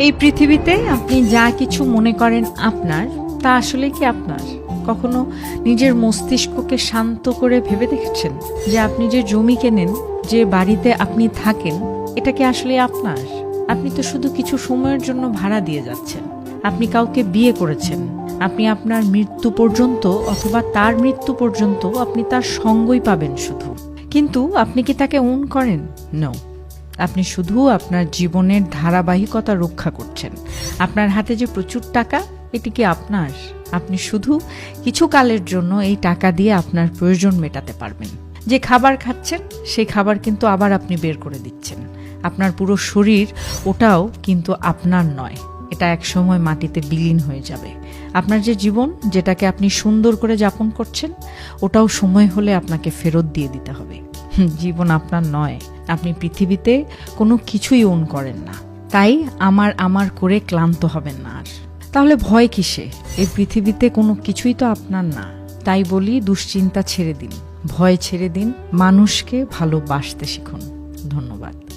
এই পৃথিবীতে আপনি যা কিছু মনে করেন আপনার, তা আসলে কি আপনার? কখনো নিজের মস্তিষ্ককে শান্ত করে ভেবে দেখেছেন যে আপনি যে জমি কেনেন, যে বাড়িতে আপনি থাকেন, এটা কি আসলে আপনার? আপনি তো শুধু কিছু সময়ের জন্য ভাড়া দিয়ে যাচ্ছেন। আপনি কাউকে বিয়ে করেছেন। আপনি আপনার মৃত্যু পর্যন্ত অথবা তার মৃত্যু পর্যন্ত আপনি তার সঙ্গই পাবেন শুধু। কিন্তু আপনি কি তাকে উন করেন? নো আপনি শুধু আপনার জীবনের ধারাবাহিকতা রক্ষা করছেন। আপনার হাতে যে প্রচুর টাকা, এটি কি আপনার? আপনি শুধু কিছু কালের জন্য এই টাকা দিয়ে আপনার প্রয়োজন মেটাতে পারবেন। যে খাবার খাচ্ছেন, সেই খাবার কিন্তু আবার আপনি বের করে দিচ্ছেন। আপনার পুরো শরীর ওটাও কিন্তু আপনার নয়। এটা একসময় মাটিতে বিলীন হয়ে যাবে। আপনার যে জীবন, যেটাকে আপনি সুন্দর করে যাপন করছেন, ওটাও সময় হলে আপনাকে ফেরত দিয়ে দিতে হবে। জীবন আপনার নয়। আপনি পৃথিবীতে কোনো কিছুই ওন করেন না। তাই আমার আমার করে ক্লান্ত হবেন না আর। তাহলে ভয় কিসে? এই পৃথিবীতে কোনো কিছুই তো আপনার না। তাই বলি দুশ্চিন্তা ছেড়ে দিন। ভয় ছেড়ে দিন। মানুষকে ভালোবাসতে শিখুন। ধন্যবাদ।